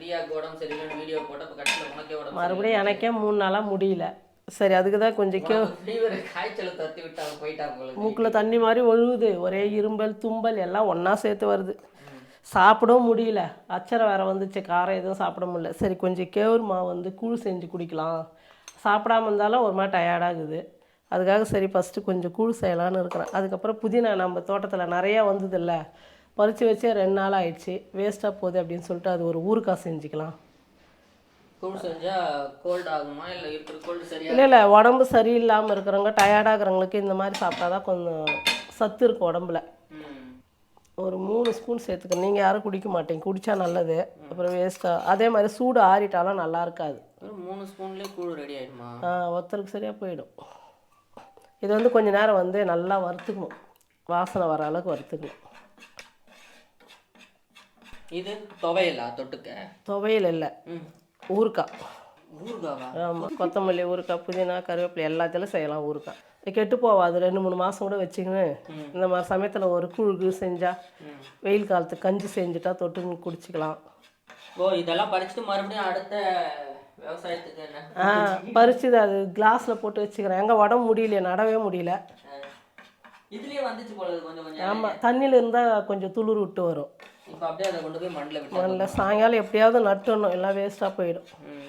பிரியாக்கு உடம்பு சரியில்லைன்னு வீடியோ போட்டு அப்போ கடைசியில் உனக்கே உடம்பு மறுபடியும் எனக்கே மூணு நாளாக முடியல. சரி அதுக்கு தான் கொஞ்சம் கே ஃபீவர் காய்ச்சலை தத்தி விட்டு உங்களுக்கு மூக்கில் தண்ணி மாதிரி ஒழுகுது. ஒரே இரும்பல் தும்பல் எல்லாம் ஒன்றா சேர்த்து வருது. சாப்பிடவும் முடியல. அச்சரை வேற வந்துச்சு. காரம் எதுவும் சாப்பிட முடியல. சரி கொஞ்சம் கேவுர் மாவு வந்து கூழ் செஞ்சு குடிக்கலாம். சாப்பிடாம இருந்தாலும் ஒரு மாதிரி டயர்டாகுது அதுக்காக சரி ஃபஸ்ட்டு கொஞ்சம் கூழ் செய்யலான்னு இருக்கிறேன். அதுக்கப்புறம் புதினா நம்ம தோட்டத்தில் நிறையா வந்ததில்ல. பறித்து வச்சே ரெண்டு நாள் ஆயிடுச்சு. வேஸ்ட்டாக போகுது அப்படின்னு சொல்லிட்டு அது ஒரு ஊறுகாய் செஞ்சுக்கலாம். இல்லை இல்லை உடம்பு சரியில்லாமல் இருக்கிறவங்க டயர்டாகிறவங்களுக்கு இந்த மாதிரி சாப்பிட்டா தான் கொஞ்சம் சத்து இருக்கும் உடம்புல. ஒரு மூணு ஸ்பூன் சேர்த்துக்கணும். நீங்கள் யாரும் குடிக்க மாட்டீங்க. குடித்தா நல்லது. அப்புறம் வேஸ்ட்டாக அதே மாதிரி சூடு ஆறிட்டாலும் நல்லா இருக்காது. மூணு ஸ்பூன்லேயே கூழ் ரெடி ஆயிடுமா? ஆ, ஒருத்தருக்கு சரியாக போயிடும். இது வந்து கொஞ்ச நேரம் வந்து நல்லா வறுத்துக்கணும். வாசனை வர அளவுக்கு வறுத்துக்கணும். இது துவையலா தொட்டுக்க? துவையல் இல்லை. ம். ஊறுகாய். ஊறுகாவா? ஆமாம் கொத்தமல்லி ஊறுகாய் புதினா கருவேப்பிலை எல்லாத்திலும் செய்யலாம் ஊறுகாய். இது கெட்டு போகாது ரெண்டு மூணு மாதம் கூட வச்சுக்கின்னு இந்த மாதிரி சமயத்தில் ஒரு கூழ்கு செஞ்சால் வெயில் காலத்துக்கு கஞ்சி செஞ்சுட்டா தொட்டு குடிச்சிக்கலாம். ஓ இதெல்லாம் படிச்சுட்டு மறுபடியும் அடுத்த விவசாயத்துக்கு என்ன? ஆ பறிச்சுது அது கிளாஸில் போட்டு வச்சுக்கிறேன். எங்கள் உடம்பு முடியல நடவே முடியல. இதுலயே வந்துச்சு போல ஆமாம் தண்ணியில் இருந்தால் கொஞ்சம் துளிர் விட்டு வரும். இப்போ அப்படியே அதை கொண்டு போய் மண்ணில் விட்டு நல்ல சாயங்காலம் எப்படியாவது நட்டுடணும். எல்லாம் வேஸ்ட்டாக போயிடும். ம்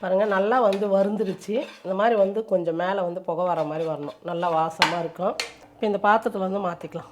பாருங்கள் நல்லா வந்து வருந்துருச்சு இந்த மாதிரி வந்து கொஞ்சம் மேலே வந்து புகை வர மாதிரி வரணும். நல்லா வாசமாக இருக்கும். இப்போ இந்த பாத்திரத்தில் வந்து மாற்றிக்கலாம்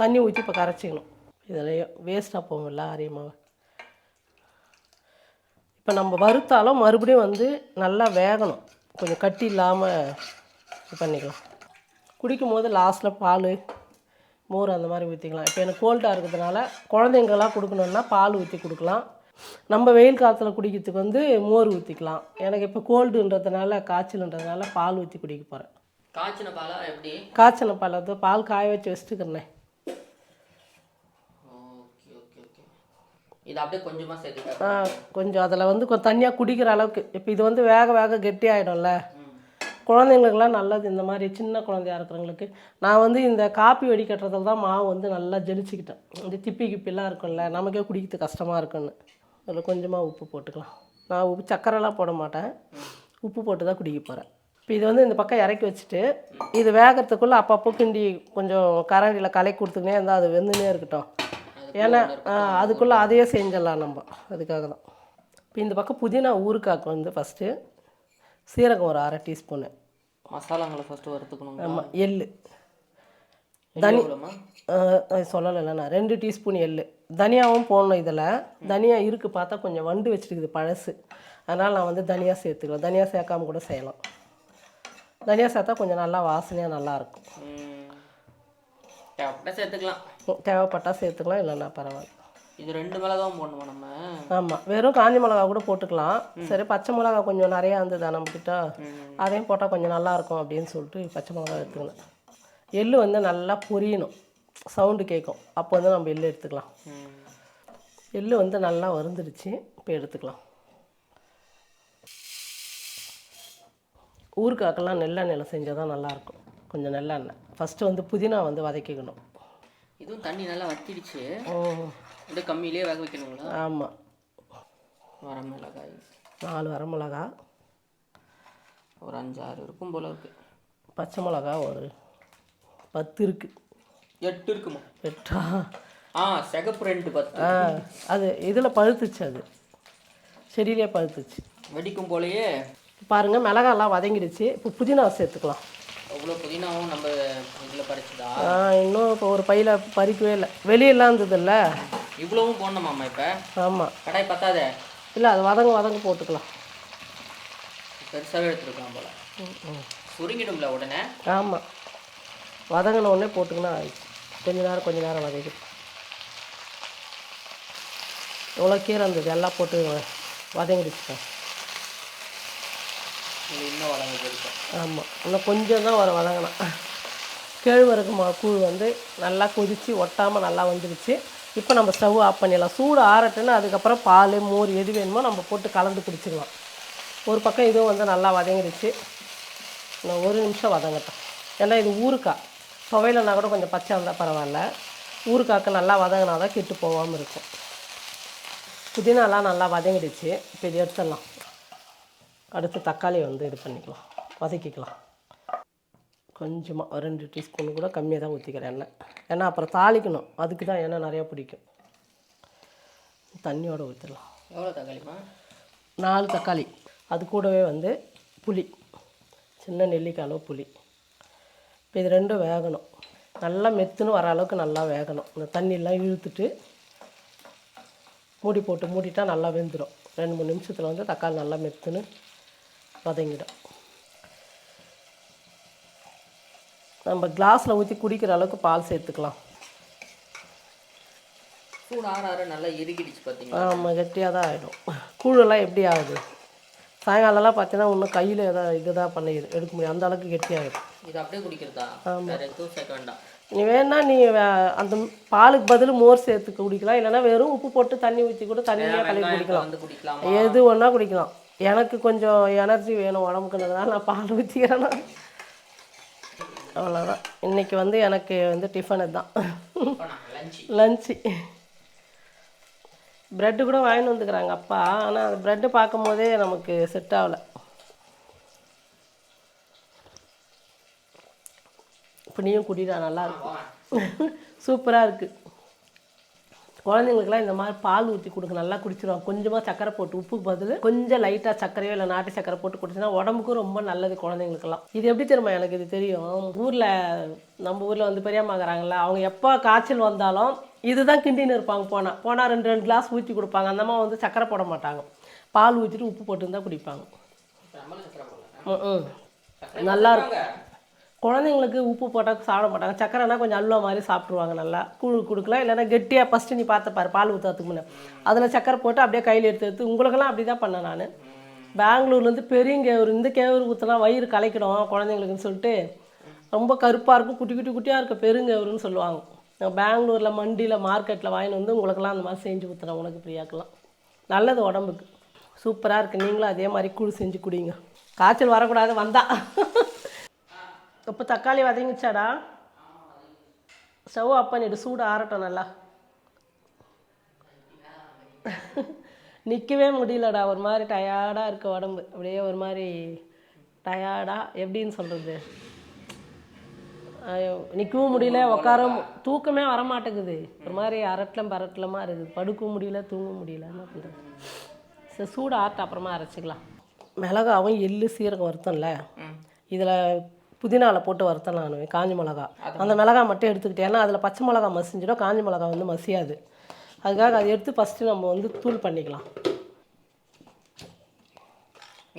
தண்ணி ஊற்றி இப்போ கரைச்சிக்கணும். இதுலேயும் வேஸ்ட்டாக போகும்ல அரியமாவை இப்போ நம்ம வறுத்தாலும் மறுபடியும் வந்து நல்லா வேகணும். கொஞ்சம் கட்டி இல்லாமல் இது பண்ணிக்கலாம். குடிக்கும் போது லாஸ்ட்டில் பால் மோர் அந்த மாதிரி ஊற்றிக்கலாம் இப்போ எனக்கு கோல்டாக இருக்கிறதுனால குழந்தைங்கெல்லாம் கொடுக்கணுன்னா பால் ஊற்றி கொடுக்கலாம். நம்ம வெயில் காலத்தில் குடிக்கிறதுக்கு வந்து மோர் ஊற்றிக்கலாம் எனக்கு இப்போ கோல்டுன்றதுனால காய்ச்சல்ன்றதுனால பால் ஊற்றி குடிக்க போகிறேன் காய்ச்சின பாலா எப்படி? காய்ச்சின பால் பால் காய வச்சு வச்சுட்டுக்கிறேன். இது அப்படியே கொஞ்சமாக சேர்த்துக்க ஆ கொஞ்சம். அதில் வந்து கொஞ்சம் தண்ணியாக குடிக்கிற அளவுக்கு. இப்போ இது வந்து வேக வேக கெட்டி ஆகிடும்ல குழந்தைங்களுக்குலாம் நல்லது. இந்த மாதிரி சின்ன குழந்தையா இருக்கிறவங்களுக்கு. நான் வந்து இந்த காப்பி வடிகட்டுறதுல தான் மாவு வந்து நல்லா ஜெலிச்சுக்கிட்டேன் இந்த திப்பி கிப்பிலாம் இருக்கும்ல நமக்கே குடிக்கிறது கஷ்டமாக இருக்குன்னு. அதில் கொஞ்சமாக உப்பு போட்டுக்கலாம். நான் உப்பு சக்கரைலாம் போட மாட்டேன். உப்பு போட்டு தான் குடிக்க போகிறேன் இப்போ இது வந்து இந்த பக்கம் இறக்கி வச்சுட்டு இது வேகறதுக்குள்ளே அப்பப்போ கிண்டி கொஞ்சம் கரண்டியில் கலக்கி கொடுத்துக்கினே இருந்தால் அது வெந்துனே இருக்கட்டும். ஏன்னா அதுக்குள்ளே அதையே செஞ்சிடலாம் நம்ம. அதுக்காக தான். இப்போ இந்த பக்கம் புதினா ஊறுகாய்க்கு வந்து ஃபஸ்ட்டு சீரகம் ஒரு அரை டீஸ்பூனு. மசாலாங்களை ஃபஸ்ட்டு வறுத்துக்கணும் ஆமாம் எள்ளு. தனி சொல்லலைல்ல நான் ரெண்டு டீஸ்பூன் எள்ளு. தனியாவும் போடணும் இதில். தனியா இருக்குது பார்த்தா கொஞ்சம் வண்டு வச்சுருக்குது பழசு. அதனால் நான் வந்து தனியா சேர்த்துக்கலாம். தனியா சேர்க்காம கூட செய்யலாம். தனியா சேர்த்தா கொஞ்சம் நல்லா வாசனையாக நல்லாயிருக்கும் சேர்த்துக்கலாம். தேவைப்பட்டால் சேர்த்துக்கலாம் இல்லைன்னா பரவாயில்ல. இது ரெண்டு தான் போடணுமா நம்ம? ஆமாம் வெறும் காஞ்ச மிளகா கூட போட்டுக்கலாம். சரி பச்சை மிளகா கொஞ்சம் நிறையா இருந்ததா நம்மக்கிட்ட அதையும் போட்டால் கொஞ்சம் நல்லா இருக்கும் அப்படின்னு சொல்லிட்டு பச்சை மிளகா எடுத்துக்கினேன் எள்ளு வந்து நல்லா பொரியணும். சவுண்டு கேட்கும். அப்போ வந்து நம்ம எள்ளு எடுத்துக்கலாம். ம். எள்ளு வந்து நல்லா வறுந்துடுச்சு. இப்போ எடுத்துக்கலாம். ஊறுகாக்கெல்லாம் நெல்லெண்ணெயில் செஞ்சால் தான் நல்லாயிருக்கும். கொஞ்சம் நெல்லெண்ணெய் ஃபஸ்ட்டு வந்து புதினா வந்து வதக்கிக்கணும். இதுவும் தண்ணி நல்லா வத்திடுச்சு. இது கம்மியிலே வேக வைக்கணுங்களா? ஆமாம் வர மிளகாய். நாலு வரமிளகா ஒரு அஞ்சாறு இருக்கும் போல இருக்கு. பச்சை மிளகா ஒரு பத்து இருக்குது எட்டு இருக்குமா? எட்டா? ஆ சிகப்பு ரெண்டு பத்து. ஆ அது இதில் பழுத்துச்சு அது. செடியிலே பழுத்துச்சு. வெடிக்கும் போலயே. பாருங்கள் மிளகாலாம் வதங்கிடுச்சு. இப்போ புதினா சேர்த்துக்கலாம். அவ்வளோ புதினாவும் நம்ம இதில் பறிச்சுதா? ஆ, இன்னும் இப்போ ஒரு பையில் பறிக்கவே இல்லை. வெளியெல்லாம் இருந்ததில்ல. இவ்வளவும் போடணுமாம்மா இப்போ? ஆமாம் கடாய் பத்தாதே? இல்லை அது வதங்க வதங்க போட்டுக்கலாம். பெருசாகவே எடுத்துருக்கலாம் போல. சுருங்கிடும்ல உடனே? ஆமாம் வதங்கின உடனே போட்டுக்கினா கொஞ்ச நேரம் கொஞ்ச நேரம் வதக்கி. எவ்வளோ கீரை இருந்தது? எல்லாம் போட்டு வதங்கிடுச்சுக்கா இது இன்னும் போயிருக்கோம் ஆமாம் இன்னும் கொஞ்சம் தான் வர வதங்கணும் கேழ்வரகு மா கூழ் வந்து நல்லா கொதித்து ஒட்டாமல் நல்லா வந்துடுச்சு. இப்போ நம்ம ஸ்டவ் ஆஃப் பண்ணிடலாம். சூடு ஆறட்டுன்னு அதுக்கப்புறம் பால் மோர் எது வேணுமோ நம்ம போட்டு கலந்து குடிச்சிடலாம். ஒரு பக்கம் இதுவும் வந்து நல்லா வதங்கிடுச்சு நான் ஒரு நிமிஷம் வதங்கட்டேன் ஏன்னா இது ஊறுக்காய் துவையிலனா கூட கொஞ்சம் பச்சை இருந்தால் பரவாயில்ல. ஊறுக்காய்க்கு நல்லா வதங்கினா தான் கெட்டு போகாமல் இருக்கும். புதினாலாம் நல்லா வதங்கிடுச்சு. இப்போ இது எடுத்துடலாம். அடுத்து தக்காளி வந்து இது பண்ணிக்கலாம். வதக்கிக்கலாம். கொஞ்சமாக ஒரு ரெண்டு டீஸ்பூன் கூட கம்மியாக தான் ஊற்றிக்கிறேன் எண்ணெய். ஏன்னா அப்புறம் தாளிக்கணும். அதுக்கு தான் எண்ணெய் நிறையா பிடிக்கும். தண்ணியோட ஊற்றிடலாம் எவ்வளோ தக்காளிமா நாலு தக்காளி. அது கூடவே வந்து புளி. சின்ன நெல்லிக்காய் அளவு புளி. இப்போ இது ரெண்டும் வேகணும். நல்லா மெத்துன்னு வர அளவுக்கு நல்லா வேகணும். இந்த தண்ணியெல்லாம் இழுத்துட்டு மூடி போட்டு மூடிட்டா நல்லா வெந்துடும் ரெண்டு மூணு நிமிஷத்தில் வந்து தக்காளி நல்லா மெத்துன்னு வதங்கிடும். நம்ம கிளாஸில் ஊற்றி குடிக்கிற அளவுக்கு பால் சேர்த்துக்கலாம். சூடு ஆற ஆற நல்லா இறுகிடுச்சு பார்த்தீங்களா ஆமாம் கெட்டியாக தான் ஆகிடும் கூழெல்லாம் எப்படி ஆகுது? சாயங்காலம்லாம் பார்த்தீங்கன்னா இன்னும் கையில் எதாவது இதுதான் பண்ணி எடுக்க முடியும். அந்த அளவுக்கு கெட்டியாகிடும் இது அப்படியே குடிக்கிறதா? வேற எதுவும் சேர்க்க வேண்டாம். நீ வேணா நீ அந்த பாலுக்கு பதில் மோர் சேர்த்து குடிக்கலாம். இல்லைன்னா வெறும் உப்பு போட்டு தண்ணி ஊற்றி கூட தண்ணியாக கலக்கி குடிக்கலாமா. எது ஒன்றா குடிக்கலாம். எனக்கு கொஞ்சம் எனர்ஜி வேணும் உடம்புக்குன்றதுனால நான் பால் ஊற்றிக்கிறேன்னா அவ்வளோதான் இன்றைக்கி வந்து எனக்கு வந்து டிஃபன் தான் லஞ்சு. ப்ரெட்டு கூட வாங்கிட்டு வந்துக்கிறாங்க அப்பா. ஆனால் அந்த ப்ரெட்டு பார்க்கும்போதே நமக்கு செட் ஆகலை. இப்போ நீயும் குடிடா நல்லா இருக்கும் சூப்பராக இருக்குது குழந்தைங்களுக்குலாம் இந்த மாதிரி பால் ஊற்றி கொடுக்க நல்லா குடிச்சிருவாங்க. கொஞ்சமாக சக்கரை போட்டு உப்புக்கு பதில் கொஞ்சம் லைட்டாக சர்க்கரையோ இல்லை நாட்டு சக்கரை போட்டு குடிச்சுன்னா உடம்புக்கும் ரொம்ப நல்லது குழந்தைங்களுக்கெல்லாம். இது எப்படி தெரியுமா எனக்கு இது தெரியும்? ஊரில் நம்ம ஊரில் வந்து பெரியம்மாக்குறாங்கல்ல அவங்க எப்போ காய்ச்சல் வந்தாலும் இதுதான் கிண்டின்னு இருப்பாங்க போனால் போனால் ரெண்டு ரெண்டு கிளாஸ் ஊற்றி கொடுப்பாங்க. அந்த அம்மா வந்து சக்கரை போட மாட்டாங்க. பால் ஊற்றிட்டு உப்பு போட்டு தான் குடிப்பாங்க. ம் நல்லா இருக்கும். குழந்தைங்களுக்கு உப்பு போட்டால் சாப்பிட மாட்டாங்க. சக்கரைனா கொஞ்சம் அல்வா மாதிரி சாப்பிட்ருவாங்க நல்லா. கூழ் கொடுக்கலாம். இல்லைன்னா கெட்டியாக ஃபஸ்ட்டு நீ பார்த்த பால் ஊற்றுறதுக்கு முன்னே அதில் சக்கரை போட்டு அப்படியே கையில் எடுத்து எடுத்து உங்களுக்கெல்லாம் அப்படி தான் பண்ணேன் நான். பெங்களூர்லேருந்து பெரிய கேவுரு இந்த கேவுரு ஊற்றலாம் வயிறு கலைக்கிடும் குழந்தைங்களுக்குன்னு சொல்லிட்டு ரொம்ப கருப்பாக இருக்கும். குட்டி குட்டி குட்டியாக இருக்க பெருங்கேவுருன்னு சொல்லுவாங்க. பெங்களூரில் மண்டியில் மார்க்கெட்டில் வாங்கிட்டு வந்து உங்களுக்கெல்லாம் அந்த மாதிரி செஞ்சு ஊற்றுறேன் உனக்கு ஃப்ரீயாக்கலாம் நல்லது உடம்புக்கு. சூப்பராக இருக்குது நீங்களும் அதே மாதிரி கூழ் செஞ்சு குடிங்க. காய்ச்சல் வரக்கூடாது வந்தா. இப்போ தக்காளி வதங்கிச்சாடா ஸ்டவ் ஆஃப் பண்ணிடு சூடு ஆறட்டும் நல்லா. நிற்கவே முடியலடா ஒரு மாதிரி டயர்டாக இருக்க உடம்பு. அப்படியே ஒரு மாதிரி டயர்டாக எப்படின்னு சொல்கிறது நிற்கவும் முடியல உட்கார தூக்கமே வர மாட்டேங்குது ஒரு மாதிரி அரட்டலம் பரட்டலமாக இருக்குது. படுக்கவும் முடியல தூங்க முடியல. என்ன பண்ணுறது சரி சூடு ஆட்ட அப்புறமா அரைச்சிக்கலாம். மிளகாவும் எள்ளு சீரகம் வறுத்தோம்ல? ம். இதில் புதினாவில் போட்டு வறுத்தேன் நான். காஞ்ச மிளகா. அந்த மிளகா மட்டும் எடுத்துக்கிட்டேன். ஏன்னா அதில் பச்சை மிளகா மசிஞ்சிடும். காஞ்ச மிளகா வந்து மசியாது. அதுக்காக அதை எடுத்து ஃபஸ்ட்டு நம்ம வந்து தூள் பண்ணிக்கலாம்.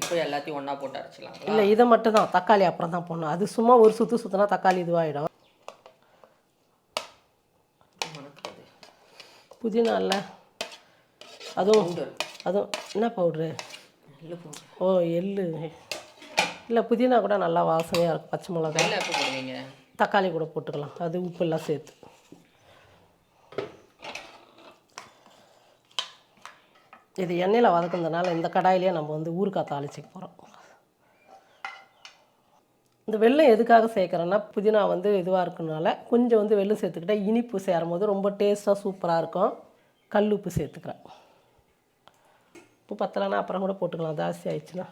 இப்போ எல்லாத்தையும் ஒன்றா போட்டு அரைச்சிக்கலாம் இல்லை இதை மட்டும் தான் தக்காளி அப்புறம் தான் போடணும். அது சும்மா ஒரு சுற்று சுற்றினா தக்காளி இதுவாகிடும் புதினா இல்லை அதுவும் அதுவும் என்ன பவுட்ரு ஓ எள்ளு. இல்லை புதினா கூட நல்லா வாசனையாக இருக்கும். பச்சை மிளகா. போடுவீங்க? தக்காளி கூட போட்டுக்கலாம். அது உப்பு எல்லாம் சேர்த்து. இது எண்ணெயில் வதக்குனதுனால இந்த கடாயிலேயே நம்ம வந்து ஊறுகாய் தாளிச்சிக்க போகிறோம் இந்த வெல்லம் எதுக்காக சேர்க்குறேன்னா புதினா வந்து இதுவாக இருக்கனால கொஞ்சம் வந்து வெல்லம் சேர்த்துக்கிட்டா இனிப்பு சேரும் போது ரொம்ப டேஸ்ட்டாக சூப்பராக இருக்கும். கல் உப்பு சேர்த்துக்கிறேன். உப்பு பத்தலைன்னா அப்புறம் கூட போட்டுக்கலாம். ஜாஸ்தி ஆயிடுச்சுன்னா.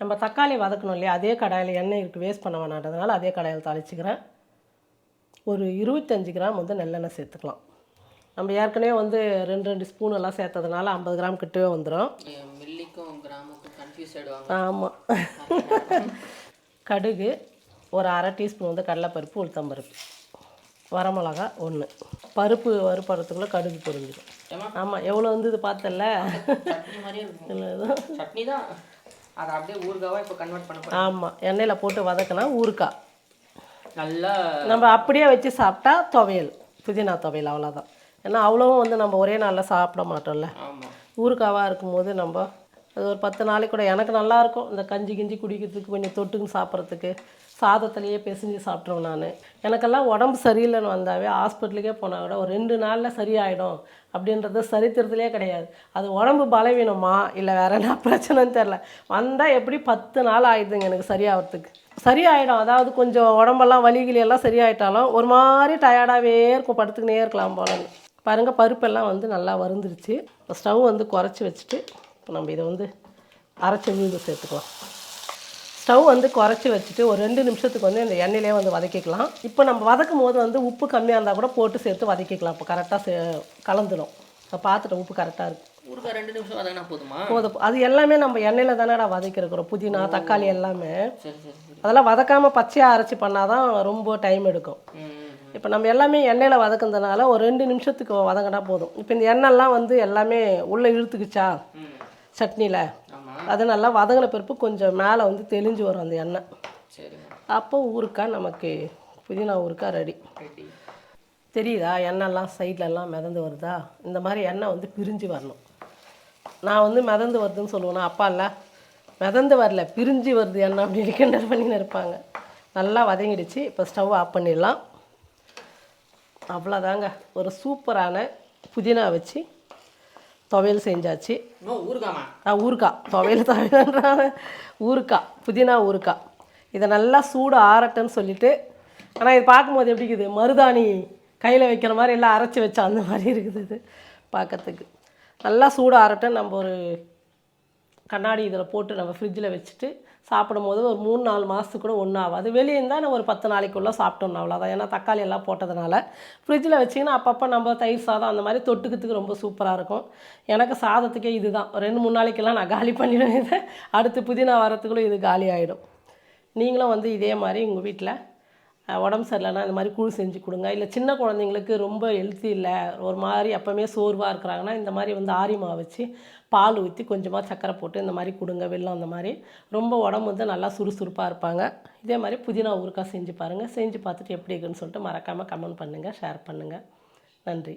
நம்ம தக்காளி வதக்கணும் இல்லையா? அதே கடாயில் எண்ணெய் இருக்குது வேஸ்ட் பண்ண வேணான்றதுனால அதே கடாயில் தாளிச்சுக்கிறேன். ஒரு இருபத்தஞ்சி கிராம் வந்து நல்லெண்ணெய் சேர்த்துக்கலாம். நம்ம ஏற்கனவே வந்து ரெண்டு ரெண்டு ஸ்பூன் எல்லாம் சேர்த்ததுனால ஐம்பது கிராம் கிட்டவே வந்துடும் மில்லிக்கும் கிராமுக்கும் கன்ஃபியூஸ் ஆகிடுவாங்க ஆமாம் கடுகு ஒரு அரை டீஸ்பூன் வந்து கடலைப்பருப்பு உளுத்தம்பருப்பு. வரமிளகா ஒன்று பருப்பு வறுப்பறதுக்குள்ளே கடுகு பொரிஞ்சிடும்? ஆமாம் எவ்வளோ வந்து இது பார்த்தல இல்லை சட்னி தான். அதை அப்படியே ஊறுகாவா இப்போ கன்வெர்ட் பண்ண ஆமாம் எண்ணெயில் போட்டு வதக்கினா ஊறுக்காய் நல்லா நம்ம அப்படியே வச்சு சாப்பிட்டா துவையல் புதினா துவையல் அவ்வளோதான் ஏன்னா அவ்வளோவும் வந்து நம்ம ஒரே நாளில் சாப்பிட மாட்டோம்ல. ஆமாம் ஊறுகாவாக இருக்கும்போது நம்ம அது ஒரு பத்து நாளைக்கு கூட எனக்கு நல்லா இருக்கும். இந்த கஞ்சி கிஞ்சி குடிக்கிறதுக்கு கொஞ்சம் தொட்டுன்னு சாப்பிட்றதுக்கு. சாதத்துலேயே பிசைஞ்சு சாப்பிட்ருவேன் நான். எனக்கெல்லாம் உடம்பு சரியில்லைன்னு வந்தாவே ஹாஸ்பிட்டலுக்கே போனால் கூட ஒரு ரெண்டு நாளில் சரியாயிடும். அப்படின்றது சரித்திரத்திலே கிடையாது. அது உடம்பு பலவீனமா இல்லை வேற என்ன பிரச்சனைன்னு தெரில வந்தால் எப்படி பத்து நாள் ஆயிடுதுங்க எனக்கு சரியாகிறதுக்கு சரியாயிடும். அதாவது கொஞ்சம் உடம்பெல்லாம் வலி சரியாயிட்டாலும் ஒரு மாதிரி டயர்டாகவே இருக்கும். படுத்துக்கினே இருக்கலாம் போலன்னு பாருங்கள் பருப்பெல்லாம் வந்து நல்லா வருந்துருச்சு ஸ்டவ் வந்து குறைச்சி வச்சுட்டு இப்போ நம்ம இதை வந்து அரைச்ச விழுது சேர்த்துக்கலாம். ஸ்டவ் வந்து குறைச்சி வச்சுட்டு ஒரு ரெண்டு நிமிஷத்துக்கு வந்து இந்த எண்ணெயிலே வந்து வதக்கிக்கலாம். இப்போ நம்ம வதக்கும் போது வந்து உப்பு கம்மியாக இருந்தால் கூட போட்டு சேர்த்து வதக்கிக்கலாம். இப்போ கரெக்டாக சே கலந்துடும் பார்த்துட்டு உப்பு கரெக்டாக இருக்குது ஊறுகாய் ரெண்டு நிமிஷம் வதங்கினா போதுமா? போதும். அது எல்லாமே நம்ம எண்ணெயில் தானேடா வதக்கிருக்கிறோம். புதினா தக்காளி எல்லாமே. அதெல்லாம் வதக்காமல் பச்சையாக அரைச்சி பண்ணால் தான் ரொம்ப டைம் எடுக்கும். இப்போ நம்ம எல்லாமே எண்ணெயில் வதக்குனதுனால ஒரு ரெண்டு நிமிஷத்துக்கு வதங்கினா போதும். இப்போ இந்த எண்ணெய்லாம் வந்து எல்லாமே உள்ளே இழுத்துக்குச்சா? சட்னியில். அது நல்லா வதங்கின பிறப்பு கொஞ்சம் மேலே வந்து தெளிஞ்சு வரும் அந்த எண்ணெய். சரிங்க. அப்போ ஊறுக்காய் நமக்கு புதினா ரெடி. ரெடி. தெரியுதா? எண்ணெய்லாம் சைட்லலாம் மிதந்து வருதா? இந்த மாதிரி எண்ணெய் வந்து பிரிஞ்சு வரணும். நான் வந்து மிதந்து வருதுன்னு சொல்லுவேன்னா அப்பா இல்லை மிதந்து வரல பிரிஞ்சு வருது எண்ணெய் அப்படின்னு கிண்டல் பண்ணின்னு இருப்பாங்க. நல்லா வதங்கிடுச்சு. இப்போ ஸ்டவ் ஆஃப் பண்ணிடலாம். அவ்வளோதாங்க. ஒரு சூப்பரான புதினா வச்சு துவையல் செஞ்சாச்சு. ஆ ஊறுக்காய் துவையல் துவையல்ன்றாங்க. ஊறுக்காய் புதினா ஊறுக்காய் இதை நல்லா சூடு ஆறட்டுன்னு சொல்லிட்டு ஆனால் இது பார்க்கும்போது எப்படி இருக்குது? மருதாணி கையில் வைக்கிற மாதிரி எல்லாம் அரைச்சி வச்சா அந்த மாதிரி இருக்குது இது பார்க்கறதுக்கு. நல்லா சூடு ஆறட்டும். நம்ம ஒரு கண்ணாடி இதில் போட்டு நம்ம ஃப்ரிட்ஜில் வச்சுட்டு சாப்பிடும் போது ஒரு மூணு நாலு மாதத்துக்கு கூட ஒன்றும் ஆகாது. வெளியே இருந்தால் நம்ம ஒரு பத்து நாளைக்குள்ளே சாப்பிட்டோம் அவ்வளோதான் ஏன்னா தக்காளி எல்லாம் போட்டதுனால. ஃப்ரிட்ஜில் வச்சிங்கன்னா அப்பப்போ நம்ம தயிர் சாதம் அந்த மாதிரி தொட்டுக்கிறதுக்கு ரொம்ப சூப்பராக இருக்கும். எனக்கு சாதத்துக்கே இதுதான். தான் ரெண்டு மூணு நாளைக்கெல்லாம் நான் காலி பண்ணிடுவேன் இதை. அடுத்து புதினா வரத்துக்குள்ளே இது காலி ஆகிடும் நீங்களும் வந்து இதே மாதிரி உங்கள் வீட்டில் உடம்பு சரியில்லைன்னா இந்த மாதிரி கூழ் செஞ்சு கொடுங்க. இல்லை சின்ன குழந்தைங்களுக்கு ரொம்ப ஹெல்த்தி இல்லை. ஒரு மாதிரி எப்போவுமே சோர்வாக இருக்கிறாங்கன்னா இந்த மாதிரி வந்து ஆரி மாவு வச்சு பால் ஊற்றி கொஞ்சமாக சக்கரை போட்டு இந்த மாதிரி கொடுங்க. வெள்ளம் அந்த மாதிரி. ரொம்ப உடம்பு வந்து நல்லா சுறுசுறுப்பாக இருப்பாங்க. இதே மாதிரி புதினா ஊறுக்காய் செஞ்சு பாருங்கள் செஞ்சு பார்த்துட்டு எப்படி இருக்குன்னு சொல்லிட்டு மறக்காமல் கமெண்ட் பண்ணுங்கள் ஷேர் பண்ணுங்கள் நன்றி.